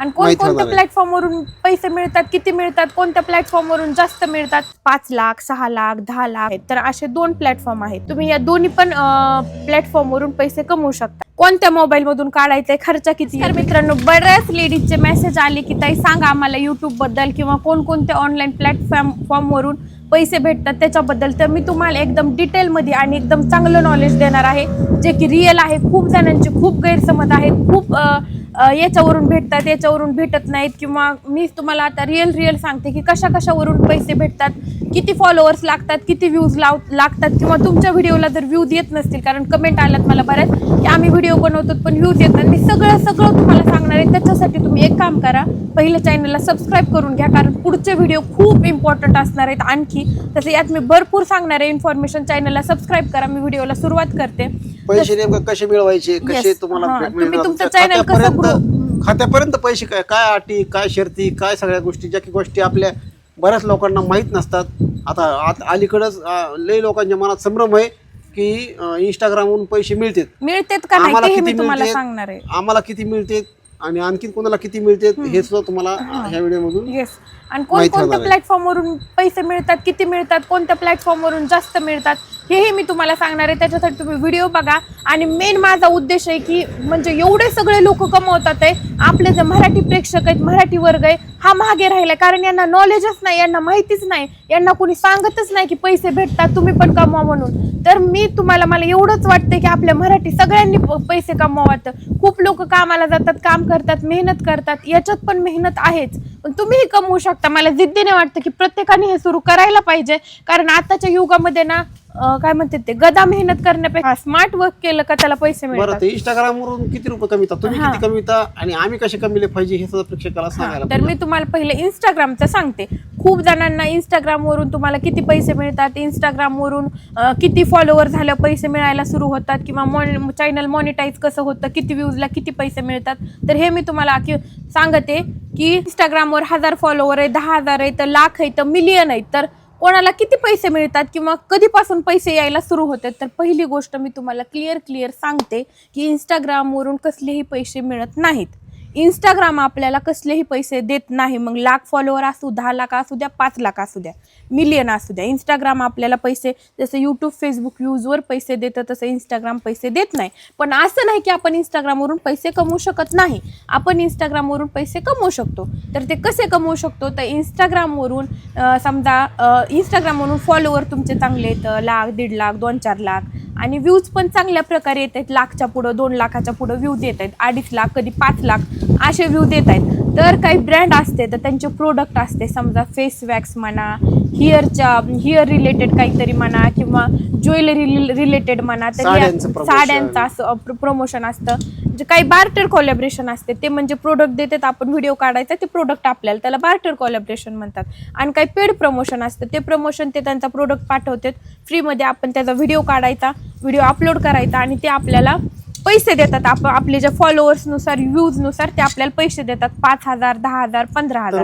आणि माहीत होणार आहे. प्लॅटफॉर्मवरून पैसे मिळतात किती मिळतात कोणत्या प्लॅटफॉर्मवरून जास्त मिळतात? पाच लाख सहा लाख दहा लाख आहेत. तर असे दोन प्लॅटफॉर्म आहेत. तुम्ही या दोन्ही पण प्लॅटफॉर्मवरून पैसे कमवू शकता. कोणत्या मोबाईल मधून काढायचंय खर्च किती तर मित्रांनो बऱ्याच लेडीजचे मेसेज आले की ताई सांगा आम्हाला युट्यूबबद्दल किंवा कोणकोणत्या ऑनलाईन प्लॅटफॉर्म फॉर्मवरून पैसे भेटतात त्याच्याबद्दल. तर मी तुम्हाला एकदम डिटेलमध्ये आणि एकदम चांगलं नॉलेज देणार आहे जे की रिअल आहे. खूप जणांचे खूप गैरसमज आहेत. खूप अ, याच्यावरून भेटतात याच्यावरून भेटत नाहीत किंवा मी तुम्हाला आता रिअल रिअल सांगते की कशा कशावरून पैसे भेटतात किती फॉलोअर्स लागतात किती व्ह्यूज लाव लागतात किंवा तुमच्या व्हिडिओला जर व्ह्यूज येत नसतील कारण कमेंट आल्यात मला बऱ्याच की आम्ही व्हिडिओ बनवतो पण व्ह्यूज येत नाही. मी सगळं सगळं तुम्हाला सांगणार आहे. त्याच्यासाठी तुम्ही एक काम करा पहिल्या चॅनलला सबस्क्राईब करून घ्या कारण पुढचे व्हिडिओ खूप इम्पॉर्टंट असणार आहेत आणखी. तसं यात मी भरपूर सांगणार आहे इन्फॉर्मेशन चॅनलला सबस्क्राईब करा मी व्हिडिओला सुरुवात करते. पैसे नेमकं कसे मिळवायचे कसे. तुम्हाला तुम्ही? तुमचं channel कसं खात्यापर्यंत खात्यापर्यंत पैसे काय काय अटी काय शर्ती काय सगळ्या गोष्टी ज्या की गोष्टी आपल्या बऱ्याच लोकांना माहीत नसतात. आता आत- अलीकडंच लई लोकांच्या मनात संभ्रम आहे की इंस्टाग्रामवरून पैसे मिळतात. मिळतेत का नाही? आम्हाला मी किती तुम्हाला मिळतेत? सांगणार आहे. आम्हाला किती मिळतात? आणि आणखीन कोणाला किती मिळतात? हे सुद्धा तुम्हाला ह्या व्हिडिओमधून येस आणि माहीत होणार आहे. प्लॅटफॉर्मवरून पैसे मिळतात किती मिळतात? कोणत्या प्लॅटफॉर्मवरून जास्त मिळतात? हेही मी तुम्हाला सांगणार आहे. त्याच्यासाठी तुम्ही व्हिडिओ बघा. आणि मेन माझा उद्देश आहे की म्हणजे एवढे सगळे लोक कमवतात आहे. आपले जे मराठी प्रेक्षक आहेत मराठी वर्ग आहे हा मागे राहिला. कारण यांना नॉलेजच नाही यांना माहितीच नाही. यांना कोणी सांगतच नाही की पैसे भेटतात तुम्ही पण कमवा म्हणून. तर मी तुम्हाला मला एवढंच वाटतं की आपल्या मराठी सगळ्यांनी पैसे कमवावत. खूप लोक कामाला जातात काम करतात मेहनत करतात. याच्यात पण मेहनत आहेच. पण तुम्हीही कमवू शकता. मला जिद्दीने वाटतं की प्रत्येकाने हे सुरू करायला पाहिजे. कारण आताच्या युगामध्ये ना काय म्हणतात ते गदा मेहनत करण्यापेक्षा स्मार्ट वर्क केलं का त्याला पैसे मिळतात. इंस्टाग्राम वरून किती रुपये कमीता तुम्ही. किती कमिता आणि आम्ही कसे कमीले पाहिजे हे सुद्धा प्रेक्षकाला सांगायला तर मी. तुम्हाला पहिले इंस्टाग्रामचं सांगते. खूप जणांना इंस्टाग्रामवरून तुम्हाला किती पैसे मिळतात? इंस्टाग्रामवरून किती फॉलोअर झालं पैसे मिळायला सुरू होतात? किंवा मॉन चॅनल मॉनिटाईज कसं होतं? किती व्ह्यूजला किती पैसे मिळतात? तर हे मी तुम्हाला की सांगते की इंस्टाग्रामवर हजार फॉलोअर आहे दहा हजार आहे तर लाख आहे तर मिलियन आहे. तर कोणाला किती पैसे मिळतात किंवा कधीपासून पैसे यायला सुरू होतात? तर पहिली गोष्ट मी तुम्हाला क्लिअर क्लिअर सांगते की इंस्टाग्रामवरून कसलेही पैसे मिळत नाहीत. इंस्टाग्राम आपल्याला कसलेही पैसे देत नाही. मग लाख फॉलोअर असू दहा लाख असू द्या पाच लाख असू द्या मिलियन असू द्या. इंस्टाग्राम आपल्याला पैसे जसं यूट्यूब फेसबुक यूजवर पैसे देतं तसं इंस्टाग्राम पैसे देत नाही. पण असं नाही की आपण इंस्टाग्रामवरून पैसे कमवू शकत नाही. आपण इंस्टाग्रामवरून पैसे कमवू शकतो. तर ते कसे कमवू शकतो? तर इंस्टाग्रामवरून समजा इंस्टाग्रामवरून फॉलोअर तुमचे चांगले आहेत लाख दीड लाख दोन चार लाख आणि व्ह्यूज पण चांगल्या प्रकारे येत आहेत. लाखच्या पुढं दोन लाखाच्या पुढं व्ह्यूज येत आहेत. अडीच लाख कधी पाच लाख असे व्ह्यूज येत आहेत. तर काही ब्रँड असते तर त्यांचे प्रोडक्ट असते. समजा फेस वॅक्स म्हणा हिअरच्या हिअर रिलेटेड काहीतरी म्हणा किंवा ज्वेलरी रिलेटेड म्हणा तर. साड्यांचं असं प्रमोशन असतं. जे काही बार्टर कोलॅबरेशन असते ते म्हणजे प्रोडक्ट देतात आपण व्हिडिओ काढायचा ते प्रोडक्ट आपल्याला त्याला बार्टर कोलॅबरेशन म्हणतात. आणि काही पेड प्रमोशन असतं ते प्रमोशन ते त्यांचा प्रोडक्ट पाठवतात. फ्रीमध्ये आपण त्याचा व्हिडिओ काढायचा व्हिडिओ अपलोड करायचा आणि ते आपल्याला पैसे देतात. आप आपले जे फॉलोअर्सनुसार व्ह्यूजनुसार ते आपल्याला पैसे देतात. पाच हजार दहा हजार पंधरा हजार.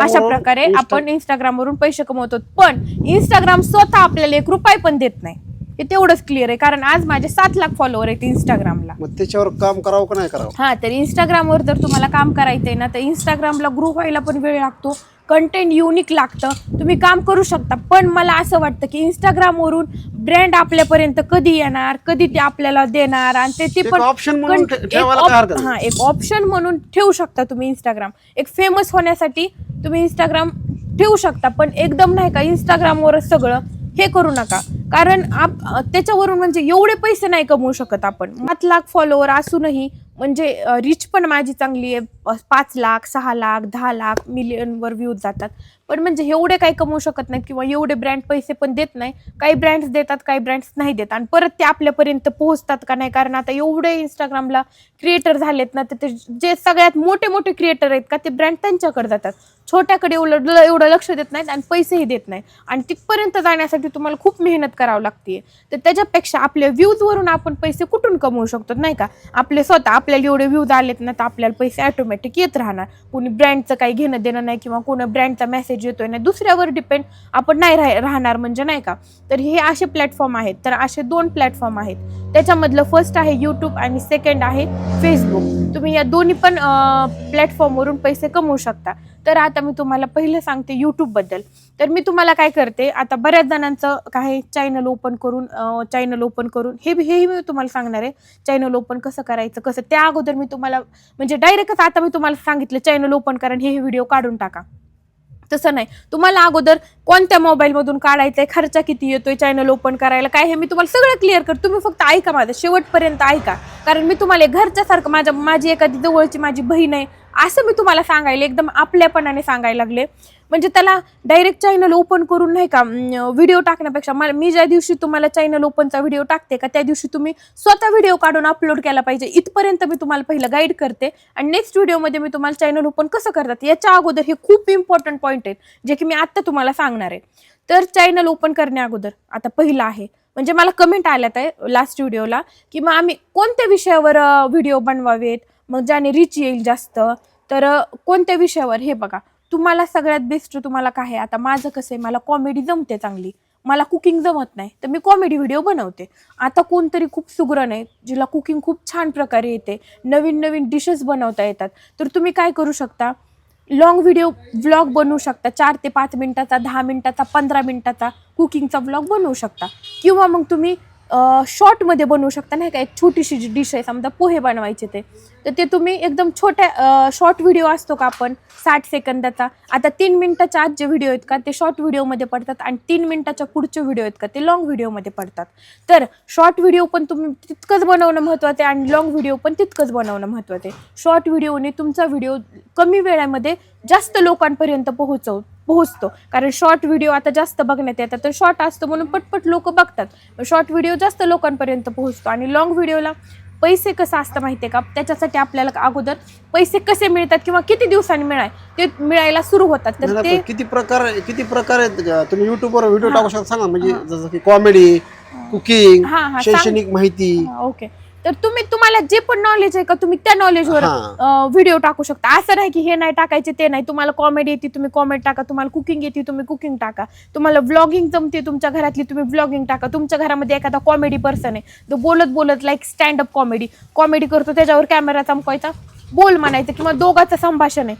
अशा प्रकारे आपण इंस्टाग्रामवरून पैसे कमवतो. पण इंस्टाग्राम स्वतः आपल्याला एक रुपये पण देत नाही. हे तेवढंच क्लिअर आहे. कारण आज माझे सात लाख फॉलोअर आहेत इंस्टाग्रामला मग त्याच्यावर काम करावं का नाही करावं? हा तर इंस्टाग्रामवर जर तुम्हाला काम करायचं आहे ना तर इंस्टाग्रामला ग्रुप व्हायला पण वेळ लागतो. कंटेंट युनिक लागतं. तुम्ही काम करू शकता. पण मला असं वाटतं की इंस्टाग्रामवरून ब्रँड आपल्यापर्यंत कधी येणार कधी ते आपल्याला देणार आणि ते ते एक पण option म्हणून कं- ठे- एक ठेवायला op- काय हरकत नाही. हा एक ऑप्शन म्हणून ठेवू शकता तुम्ही इंस्टाग्राम एक फेमस होण्यासाठी तुम्ही इंस्टाग्राम ठेवू शकता. पण एकदम नाही का इंस्टाग्रामवरच सगळं हे करू नका. कारण आप त्याच्यावरून म्हणजे एवढे पैसे नाही कमवू शकत आपण. पाच लाख फॉलोअर असूनही म्हणजे रिच पण माझी चांगली आहे. पाच लाख सहा लाख दहा लाख मिलियनवर व्ह्यूज जातात. पण म्हणजे एवढे काही कमवू शकत नाहीत किंवा एवढे ब्रँड पैसे पण देत नाही. काही ब्रँड्स देतात काही ब्रँड्स नाही देत. आणि परत ते आपल्यापर्यंत पोहोचतात का नाही? कारण आता एवढे इंस्टाग्रामला क्रिएटर झालेत ना तर ते जे सगळ्यात मोठे मोठे क्रिएटर आहेत का ते ब्रँड त्यांच्याकडे जातात. छोट्याकडे एवढं एवढं लक्ष देत नाहीत आणि पैसेही देत नाही आणि तिथपर्यंत जाण्यासाठी तुम्हाला खूप मेहनत करावं लागते तर त्याच्यापेक्षा आपल्या व्ह्यूजवरून आपण पैसे कुठून कमवू शकतो नाही का? आपले स्वतः आपल्याला एवढे व्ह्यूज आलेत ना तर आपल्याला पैसे ऑटोमॅटिक येत राहणार. कोणी ब्रँडचं काही घेणं देणं नाही किंवा कोणी ब्रँडचा मेसेज येतोय नाही दुसऱ्यावर डिपेंड आपण नाही राह राहणार म्हणजे नाही का? तर हे असे प्लॅटफॉर्म आहेत. तर असे दोन प्लॅटफॉर्म आहेत. त्याच्यामधलं फर्स्ट आहे यूट्यूब आणि सेकंड आहे फेसबुक तुम्ही या दोन्ही पण प्लॅटफॉर्मवरून पैसे कमवू शकता. तर आता मी तुम्हाला पहिलं सांगते यूट्यूबबद्दल तर मी तुम्हाला काय करते आता बऱ्याच जणांचं काय चॅनल ओपन करून चॅनल ओपन करून हे हेही मी तुम्हाला सांगणार आहे. चॅनल ओपन कसं करायचं कसं त्या अगोदर मी तुम्हाला म्हणजे डायरेक्टच आता मी तुम्हाला सांगितलं चॅनल ओपन करा हे व्हिडिओ काढून टाका. तसं नाही. तुम्हाला अगोदर कोणत्या मोबाईलमधून काढायचंय खर्च किती येतोय चॅनल ओपन करायला काय हे मी तुम्हाला सगळं क्लिअर कर तुम्ही फक्त ऐका माझं शेवटपर्यंत ऐका. कारण मी तुम्हाला घरच्यासारखं माझ्या माझी एखादी जवळची माझी बहीण आहे असं मी तुम्हाला सांगायला एकदम आपल्यापणाने सांगायला लागले. म्हणजे त्याला डायरेक्ट चॅनल ओपन करून नाही का व्हिडिओ टाकण्यापेक्षा मला मी ज्या दिवशी तुम्हाला चॅनल ओपनचा व्हिडिओ टाकते का त्या दिवशी तुम्ही स्वतः व्हिडिओ काढून अपलोड केला पाहिजे. इथपर्यंत मी तुम्हाला पहिलं गाईड करते. आणि नेक्स्ट व्हिडिओमध्ये मी तुम्हाला चॅनल ओपन कसं करतात याच्या अगोदर हे खूप इम्पॉर्टंट पॉईंट आहेत जे की मी आत्ता तुम्हाला सांगणार आहे. तर चॅनल ओपन करण्या अगोदर आता पहिलं आहे. म्हणजे मला कमेंट आल्यात आहे लास्ट व्हिडिओला की मग आम्ही कोणत्या विषयावर व्हिडिओ बनवावेत? मग ज्याने रिच येईल जास्त तर कोणत्या विषयावर? हे बघा. तुम्हाला सगळ्यात बेस्ट तुम्हाला काय आहे? आता माझं कसं आहे? मला कॉमेडी जमते चांगली. मला कुकिंग जमत नाही तर मी कॉमेडी व्हिडिओ बनवते. आता कोणतरी खूप सुगरण आहे जिला कुकिंग खूप छान प्रकारे येते. नवीन नवीन डिशेस बनवता येतात. तर तुम्ही काय करू शकता? लॉंग व्हिडिओ व्लॉग बनवू शकता. चार ते पाच मिनटाचा दहा मिनटाचा पंधरा मिनटाचा कुकिंगचा व्लॉग बनवू शकता. किंवा मग तुम्ही शॉर्टमध्ये बनवू शकता नाही का? एक छोटीशी जी डिश आहे समजा पोहे बनवायचे ते. तर ते तुम्ही एकदम छोट्या शॉर्ट व्हिडिओ असतो का आपण? साठ सेकंदाचा. आता तीन मिनटाच्या आज जे व्हिडिओ आहेत का ते शॉर्ट व्हिडिओमध्ये पडतात आणि तीन मिनटाच्या पुढचे व्हिडिओ आहेत का ते लॉंग व्हिडिओमध्ये पडतात. तर शॉर्ट व्हिडिओ पण तुम्ही तितकंच बनवणं महत्त्वाचं आहे आणि लॉंग व्हिडिओ पण तितकंच बनवणं महत्त्वाचं आहे. शॉर्ट व्हिडिओने तुमचा व्हिडिओ कमी वेळामध्ये जास्त लोकांपर्यंत पोहोचव पोहोचतो. कारण शॉर्ट व्हिडिओ आता जास्त बघण्यात येतात तर शॉर्ट असतो म्हणून पटपट लोक बघतात. शॉर्ट व्हिडिओ जास्त लोकांपर्यंत पोहोचतो. आणि लॉंग व्हिडिओला पैसे कसं असतं माहिती आहे का? त्याच्यासाठी आपल्याला अगोदर पैसे कसे मिळतात किंवा किती दिवसांनी मिळाय ते मिळायला सुरू होतात. तर ते किती प्रकार किती प्रकार आहेत? तुम्ही युट्यूबवर व्हिडिओ. टाकू शकता. सांगा म्हणजे जसं की कॉमेडी कुकिंग हा हा. सांग. शैक्षणिक माहिती ओके. तर तुम्ही तुम्हाला जे पण नॉलेज आहे का तुम्ही त्या नॉलेजवर हा. व्हिडिओ टाकू शकता. असं नाही की हे नाही टाकायचे ते नाही. तुम्हाला कॉमेडी येते तुम्ही कॉमेडी टाका. तुम्हाला कुकिंग येते तुम्ही कुकिंग टाका. तुम्हाला व्लॉगिंग जमते तुमच्या घरातली तुम्ही व्लॉगिंग टाका. तुमच्या घरामध्ये एखादा कॉमेडी पर्सन आहे तो बोलत बोलत लाईक स्टँडअप कॉमेडी कॉमेडी करतो त्याच्यावर कॅमेरा चमकायचा बोल म्हणायचं किंवा दोघांचं संभाषण आहे.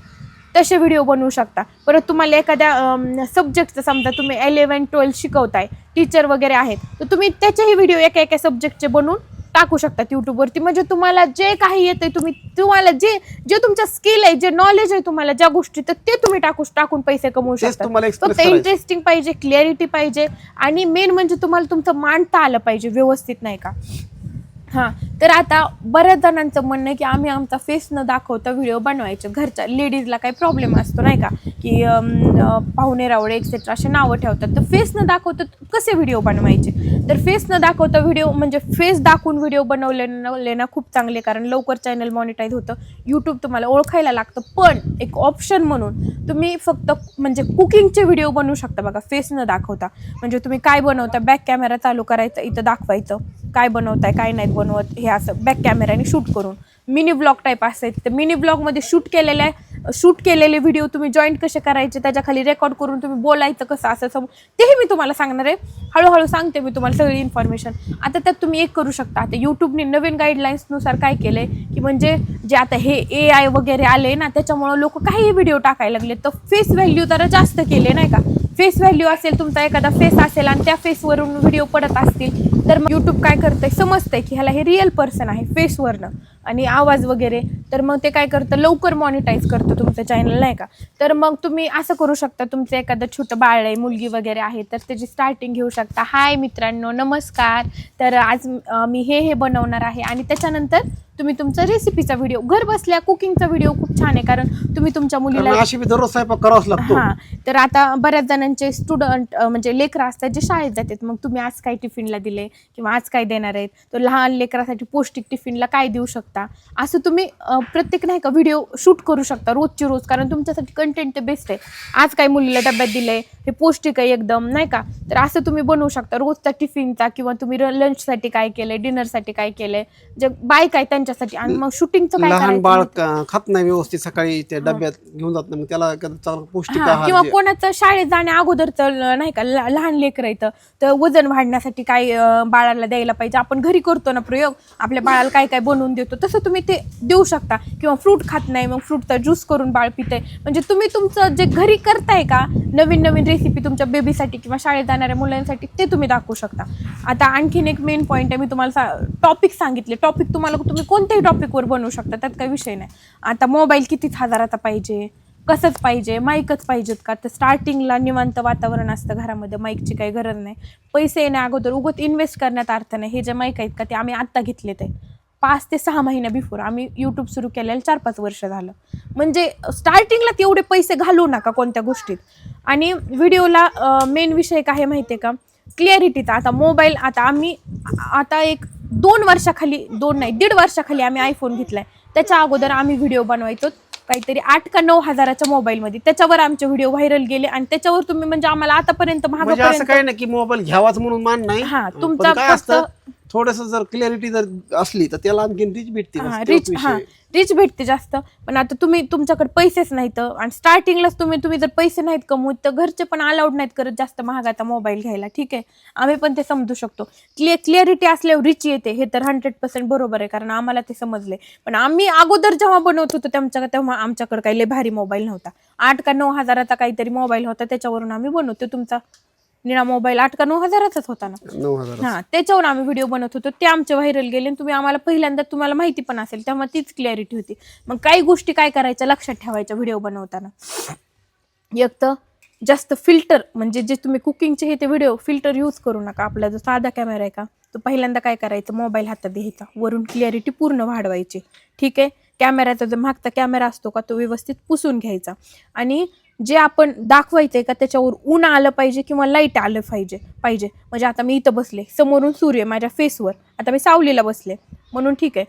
तसे व्हिडिओ बनवू शकता. परत तुम्हाला एखाद्या सब्जेक्टचं समजा तुम्ही इलेवन ट्वेल्थ शिकवताय टीचर वगैरे आहेत तर तुम्ही त्याचेही व्हिडिओ एका एका सब्जेक्टचे बनवून टाकू शकतात युट्यूबवरती म्हणजे तुम्हाला जे काही येतंय तुम्ही तुम्हाला जे जे तुमचं स्किल आहे जे नॉलेज आहे तुम्हाला ज्या गोष्टी तर ते तुम्ही टाकू टाकून पैसे कमवू शकता. फक्त इंटरेस्टिंग पाहिजे क्लॅरिटी पाहिजे आणि मेन म्हणजे तुम्हाला तुमचं मांडता आलं पाहिजे व्यवस्थित नाही का? हां तर आता बऱ्याच जणांचं म्हणणं आहे की आम्ही आमचा फेस न दाखवता व्हिडिओ बनवायचे. घरच्या लेडीजला काही प्रॉब्लेम असतो नाही का? की पाहुणे रावळे एक्सेट्रा असे नावं ठेवतात. तर फेस न दाखवता कसे व्हिडिओ बनवायचे? तर फेस न दाखवता व्हिडिओ म्हणजे फेस दाखवून व्हिडिओ बनवले ना खूप चांगले कारण लवकर चॅनल मॉनिटाईज होतं. यूट्यूब तुम्हाला ओळखायला लागतं. पण एक ऑप्शन म्हणून तुम्ही फक्त म्हणजे कुकिंगचे व्हिडिओ बनवू शकता बघा फेस न दाखवता. म्हणजे तुम्ही काय बनवता? बॅक कॅमेरा चालू करायचा इथं दाखवायचं. काय बनवताय काय नाही बनवत हे असं बॅक कॅमेऱ्याने शूट करून. मिनी ब्लॉग टाईप असायचं. तर मिनी ब्लॉगमध्ये शूट केलेलं आहे शूट केलेले व्हिडिओ तुम्ही जॉईंट कसे करायचे त्याच्याखाली रेकॉर्ड करून तुम्ही बोलायचं कसं असं सम तेही मी तुम्हाला सांगणार आहे. हळूहळू सांगते मी तुम्हाला सगळी इन्फॉर्मेशन आता त्यात तुम्ही एक करू शकता. आता यूट्यूबने नवीन गाईडलाईन्सनुसार काय केलं आहे की म्हणजे जे आता हे ए आय वगैरे आले ना त्याच्यामुळं लोक काही व्हिडिओ टाकायला लागले तर फेस व्हॅल्यू जरा जास्त केले नाही का? फेस व्हॅल्यू असेल तुमचा एखादा फेस असेल आणि त्या फेसवरून व्हिडिओ पडत असतील तर मग यूट्यूब काय करतंय? समजतंय की ह्याला हे रिअल पर्सन आहे फेसवरनं आणि आवाज वगैरे तर मग ते काय करतं लवकर मॉनिटाईज करतं तुमचं चॅनल नाही का? तर मग तुम्ही असं करू शकता तुमचं एखादं छोटं बाळ आहे मुलगी वगैरे आहे तर त्याची स्टार्टिंग घेऊ शकता. हाय मित्रांनो नमस्कार. तर आज मी हे हे बनवणार आहे आणि त्याच्यानंतर तुम्ही तुमचा रेसिपीचा व्हिडिओ घर बसल्या कुकिंगचा व्हिडिओ खूप छान आहे कारण तुम्ही तुमच्या मुलीला अशी बी दररोज स्वयंपाक करावाच लागतो. हा तर आता बऱ्याच जणांचे स्टुडंट म्हणजे लेकरं असतात जे शाळेत जातात. मग तुम्ही आज काय टिफिनला दिले किंवा आज काय देणार आहेत? तर लहान लेकरासाठी पौष्टिक टिफिनला काय देऊ शकता? असं तुम्ही प्रत्येक नाही का व्हिडिओ शूट करू शकता रोजची रोज कारण तुमच्यासाठी कंटेंट ते बेस्ट आहे. आज काय मुलीला डब्यात दिलंय हे पौष्टिक आहे एकदम नाही का? तर असं तुम्ही बनवू शकता. रोजचा टिफिनचा किंवा तुम्ही लंचसाठी काय केलंय डिनरसाठी काय केलंय. जे बाईक आहे त्यांच्यासाठी. आणि मग शूटिंगचं काय लहान करायचं? बाळ क- खात नाही व्यवस्थित सकाळी त्या डब्यात घेऊन जात नाही मग त्याला एखादं चांगलं पौष्टिक हा, आहार किंवा कोणाचं शाळेत जाण्या अगोदरचं ल- नाही का ल- लहान लेकर येतं तर वजन वाढण्यासाठी काय अं, बाळाला द्यायला पाहिजे. आपण घरी करतो ना प्रयोग आपल्या बाळाला काय काय बनवून देतो तसं तुम्ही ते देऊ शकता. किंवा फ्रूट खात नाही मग फ्रूटचा ज्यूस करून बाळ पितंय. म्हणजे तुम्ही तुमचं जे घरी करताय का नवीन नवीन रेसिपी तुमच्या बेबीसाठी किंवा शाळेत जाणाऱ्या मुलांसाठी ते तुम्ही दाखवू शकता. आता आणखीन एक मेन पॉईंट आहे मी तुम्हाला टॉपिक सांगितले. टॉपिक तुम्हाला तुम्ही कोणत्याही टॉपिकवर बनवू शकता त्यात काही विषय नाही. आता मोबाईल कितीच हजाराचा पाहिजे कसंच पाहिजे माईकच पाहिजेत का? तर स्टार्टिंगला निवांत वातावरण असतं घरामध्ये माईकची काही गरज नाही. पैसे येण्या अगोदर उगत इन्व्हेस्ट करण्यात अर्थ नाही. हे जे माईक आहेत का ते आम्ही आत्ता घेतले ते पाच ते सहा महिन्या बिफोर आम्ही यूट्यूब सुरू केलेलं चार पाच वर्ष झालं. म्हणजे स्टार्टिंगला तेवढे पैसे घालू नका कोणत्या गोष्टीत. आणि व्हिडिओला मेन विषय काय आहे माहिती आहे का क्लिअरिटीचा आता मोबाईल आता आम्ही आता एक दोन वर्षाखाली दोन नाही दीड वर्षाखाली आम्ही आयफोन घेतलाय. त्याच्या अगोदर आम्ही व्हिडिओ बनवायचो काहीतरी आठ का नऊ हजाराच्या मोबाईलमध्ये त्याच्यावर आमचे व्हिडिओ व्हायरल गेले आणि त्याच्यावर तुम्ही म्हणजे आम्हाला आतापर्यंत म्हणजे असं काही नाही की मोबाईल घ्यावाच म्हणून मान नाही. हा, तुमचा फक्त- थोडस जर क्लिअरिटी जर असली तर त्याला आणखीन रिच भेटते हा रिच हा. रिच भेटते जास्त. पण आता तुम्ही तुमच्याकडे पैसेच नाहीत. आणि स्टार्टिंगलाच तुम्ही तुम्ही जर पैसे नाहीत कमवत तर घरचे पण अलाउड नाहीत करत जास्त महागाचा मोबाईल घ्यायला. ठीक आहे? आम्ही पण ते समजू शकतो. क्लिअर क्लिअरिटी असल्यावर रिच येते. हे तर हंड्रेड पर्सेंट बरोबर आहे कारण आम्हाला ते समजले. पण आम्ही अगोदर जेव्हा बनवत होतो त्यांच्या तेव्हा आमच्याकडे काही लय भारी मोबाईल नव्हता. आठ का नऊ हजाराचा काहीतरी मोबाईल होता त्याच्यावरून आम्ही बनवतो. तुमचा? निळा मोबाईल आठ का नऊ हजाराचाच होता ना. नऊ हजार हा त्याच्यावर आम्ही व्हिडिओ बनवत होतो. ते आमचे व्हायरल गेले आणि तुम्ही आम्हाला पहिल्यांदा तुम्हाला माहिती पण असेल तेव्हा तीच क्लॅरिटी होती. मग काही गोष्टी काय करायच्या लक्षात ठेवायच्या व्हिडिओ बनवताना. एक तर जास्त फिल्टर म्हणजे जे तुम्ही कुकिंगचे हे ते व्हिडिओ फिल्टर यूज करू नका. आपला जो साधा कॅमेरा आहे का तो पहिल्यांदा काय करायचं? मोबाईल हातात घ्यायचा. वरून क्लिअरिटी पूर्ण वाढवायची. ठीक आहे? कॅमेऱ्याचा जो मागचा कॅमेरा असतो का तो व्यवस्थित पुसून घ्यायचा. आणि जे आपण दाखवायचंय का त्याच्यावर ऊन आलं पाहिजे किंवा लाइट आलं पाहिजे पाहिजे. म्हणजे आता मी इथं बसले समोरून सूर्य माझ्या फेसवर आता मी सावलीला बसले. म्हणून ठीक आहे.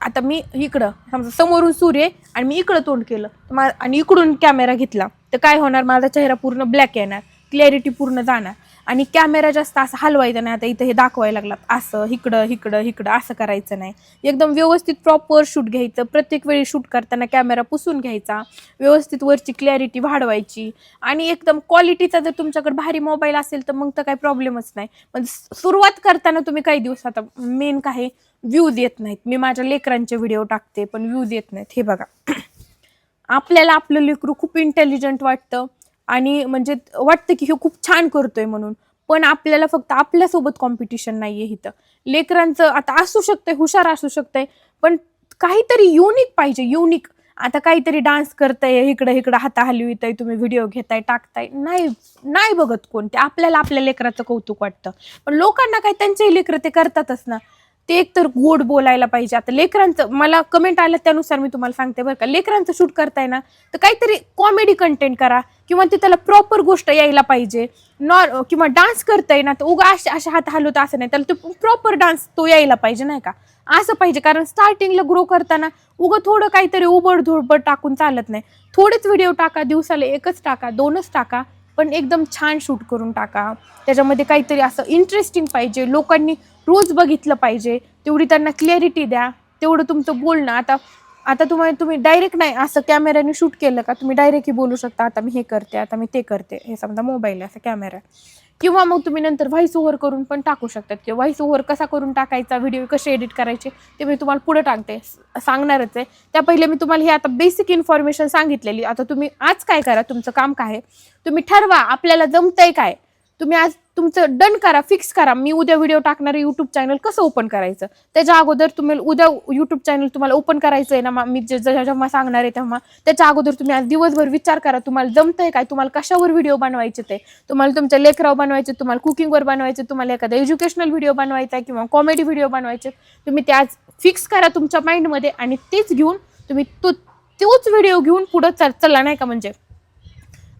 आता मी इकडं समजा समोरून सूर्य आहे आणि मी इकडं तोंड केलं. तर मा आणि इकडून कॅमेरा घेतला. तर काय होणार? माझा चेहरा पूर्ण ब्लॅक येणार. क्लॅरिटी पूर्ण जाणार. आणि कॅमेरा जास्त असं हलवायचा नाही आता इथं हे दाखवायला लागला असं इकडं इकडं इकडं असं करायचं नाही. एकदम व्यवस्थित प्रॉपर शूट घ्यायचं. प्रत्येक वेळी शूट करताना कॅमेरा पुसून घ्यायचा. व्यवस्थित वरची क्लॅरिटी वाढवायची. आणि एकदम क्वालिटीचा जर तुमच्याकडे भारी मोबाईल असेल तर मग तर काही प्रॉब्लेमच नाही. पण सुरुवात करताना तुम्ही काही दिवस आता मेन काय व्ह्यूज येत नाहीत. मी माझ्या लेकरांचे व्हिडिओ टाकते पण व्ह्यूज येत नाहीत. हे बघा. आपल्याला आपलं लेकरू खूप इंटेलिजंट वाटतं. आणि म्हणजे वाटतं की हे खूप छान करतोय म्हणून. पण आपल्याला फक्त आपल्यासोबत कॉम्पिटिशन नाहीये इथं. लेकरांचं आता असू शकतंय हुशार असू शकतंय पण काहीतरी युनिक पाहिजे युनिक आता काहीतरी डान्स करताय इकडं इकडं हाता हलविताय तुम्ही व्हिडिओ घेताय टाकताय. नाही नाही बघत कोण ते. आपल्याला आपल्या लेकराचं कौतुक वाटतं. पण लोकांना काय त्यांचेही लेकरं ते करतातच ना. ते एकतर गोड बोलायला पाहिजे. आता लेकरांचं मला कमेंट आलं त्यानुसार मी तुम्हाला सांगते बरं का. लेकरांचं शूट करताय ना तर काहीतरी कॉमेडी कंटेंट करा किंवा ते त्याला प्रॉपर गोष्ट यायला पाहिजे. नॉर किंवा डान्स करताय ना तर उगा अशा अशा हात हलवत असं नाही. त्याला तो प्रॉपर डान्स तो यायला पाहिजे नाही का? असं पाहिजे. कारण स्टार्टिंगला ग्रो करताना उगं थोडं काहीतरी उबड धोडबड टाकून चालत नाही. थोडेच व्हिडिओ टाका दिवसाला एकच टाका दोनच टाका पण एकदम छान शूट करून टाका. त्याच्यामध्ये काहीतरी असं इंटरेस्टिंग पाहिजे. लोकांनी रोज बघितलं पाहिजे. तेवढी त्यांना क्लॅरिटी द्या. तेवढं तुमचं बोलणं. आता आता तुम्हाला तुम्ही डायरेक्ट नाही असं कॅमेऱ्याने शूट केलं का तुम्ही डायरेक्टही बोलू शकता आता मी हे करते आता मी ते करते. हे समजा मोबाईल असा असं कॅमेरा किंवा मग तुम्ही नंतर व्हॉइस ओव्हर करून पण टाकू शकतात. किंवा व्हॉइस ओव्हर कसा करून टाकायचा व्हिडिओ कसे एडिट करायचे ते मी तुम्हाला पुढे टाकते. सांगणारच आहे. त्या पहिले मी तुम्हाला हे आता बेसिक इन्फॉर्मेशन सांगितलेली. आता तुम्ही आज काय करा तुमचं काम काय आहे? तुम्ही ठरवा आपल्याला जमतंय काय? तुम्ही आज तुमचं डन करा फिक्स करा. मी उद्या व्हिडिओ टाकणारे युट्यूब चॅनल कसं ओपन करायचं? त्याच्या अगोदर तुम्ही उद्या युट्यूब चॅनल तुम्हाला ओपन करायचं आहे ना मी जे- जेव्हा सांगणार आहे तेव्हा त्याच्या अगोदर तुम्ही आज दिवसभर विचार करा तुम्हाला जमतंय काय? तुम्हाला कशावर व्हिडिओ बनवायचे ते? तुम्हाला तुमच्या लेकरावर बनवायचे तुम्हाला कुकिंगवर बनवायचे तुम्हाला एखादा एज्युकेशनल व्हिडिओ बनवायचा आहे किंवा कॉमेडी व्हिडिओ बनवायचे तुम्ही ते आज फिक्स करा तुमच्या माइंडमध्ये आणि तेच घेऊन तुम्ही तो तोच व्हिडिओ घेऊन पुढं चल चला नाही का म्हणजे?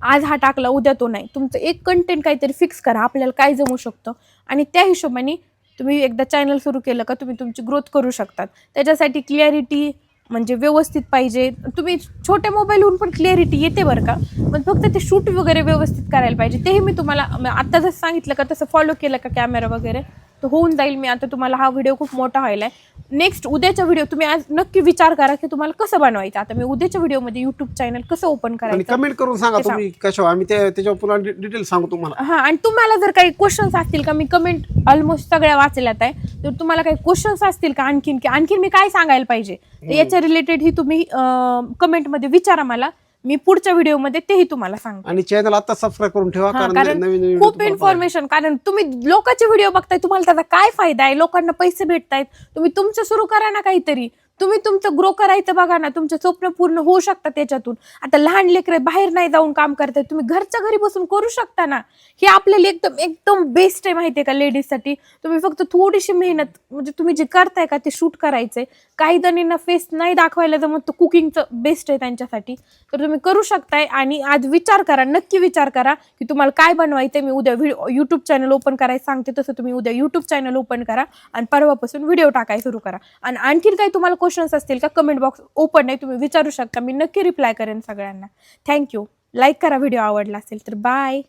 आज हा टाकला उद्या तो नाही. तुमचं एक कंटेंट काहीतरी फिक्स करा आपल्याला काय जमू शकतं? आणि त्या हिशोबाने तुम्ही एकदा चॅनल सुरू केलं का तुम्ही तुमची ग्रोथ करू शकतात. त्याच्यासाठी क्लिअरिटी म्हणजे व्यवस्थित पाहिजे. तुम्ही छोट्या मोबाईलवरून पण क्लिअरिटी येते बरं का? पण फक्त ते शूट वगैरे व्यवस्थित करायला पाहिजे. तेही मी तुम्हाला आत्ता जसं सांगितलं का तसं फॉलो केलं का कॅमेरा वगैरे? तर होऊन जाईल मी आता तुम्हाला हा व्हिडिओ खूप मोठा व्हायला आहे. नेक्स्ट उद्याचा व्हिडिओ तुम्ही आज नक्की विचार करा की तुम्हाला कसं बनवायचं. आता मी उद्याच्या व्हिडिओमध्ये युट्यूब चॅनल कसं ओपन आणि करायचं? कमेंट करून सांगा ते. तुम्ही कशा आम्ही त्या त्याच्यावर पुन्हा डिटेल सांगू तुम्हाला. हा आणि तुम्हाला जर काही क्वेश्चन्स असतील का मी कमेंट ऑलमोस्ट सगळ्या वाचल्यात आहे. तर तुम्हाला काही क्वेश्चन्स असतील का आणखीन? की आणखीन मी काय सांगायला पाहिजे? तर याच्या रिलेटेड ही तुम्ही कमेंटमध्ये विचारा मला. मी पुढच्या व्हिडिओमध्ये तेही तुम्हाला सांगते. आणि चॅनल आता सबस्क्राईब करून ठेवा हा, कारण कारण नवीन नवीन खूप तुम्हाला इन्फॉर्मेशन कारण तुम्ही लोकांचे व्हिडिओ बघताय तुम्हाला त्याचा काय फायदा आहे? लोकांना पैसे भेटतायत. तुम्ही तुमचं सुरू करा ना काहीतरी. तुम्ही तुमचं ग्रो करायचं बघा ना तुमचे स्वप्न पूर्ण होऊ शकतात त्याच्यातून. आता लहान लेकरे बाहेर नाही जाऊन काम करताय तुम्ही घरच्या घरी बसून करू शकता ना. हे आपल्याला एकदम एकदम बेस्ट आहे माहितीये का लेडीजसाठी तुम्ही फक्त थोडीशी मेहनत म्हणजे तुम्ही जे करताय का ते शूट करायचंय. काही जणींना फेस नाही दाखवायला जमत तर कुकिंगचं बेस्ट आहे त्यांच्यासाठी. तर तुम्ही करू शकताय आणि आज विचार करा नक्की विचार करा की तुम्हाला काय बनवायचंय. मी उद्या व्हिडिओ युट्यूब चॅनल ओपन करायचं सांगते तसं तुम्ही उद्या युट्यूब चॅनल ओपन करा आणि परवापासून व्हिडिओ टाकायला सुरू करा. आणि आणखी काही तुम्हाला क्वेश्चन्स असतील का कमेंट बॉक्स ओपन आहे तुम्ही विचारू शकता. मी नक्की रिप्लाय करेन सगळ्यांना. थँक्यू लाईक करा व्हिडिओ आवडला असेल तर बाय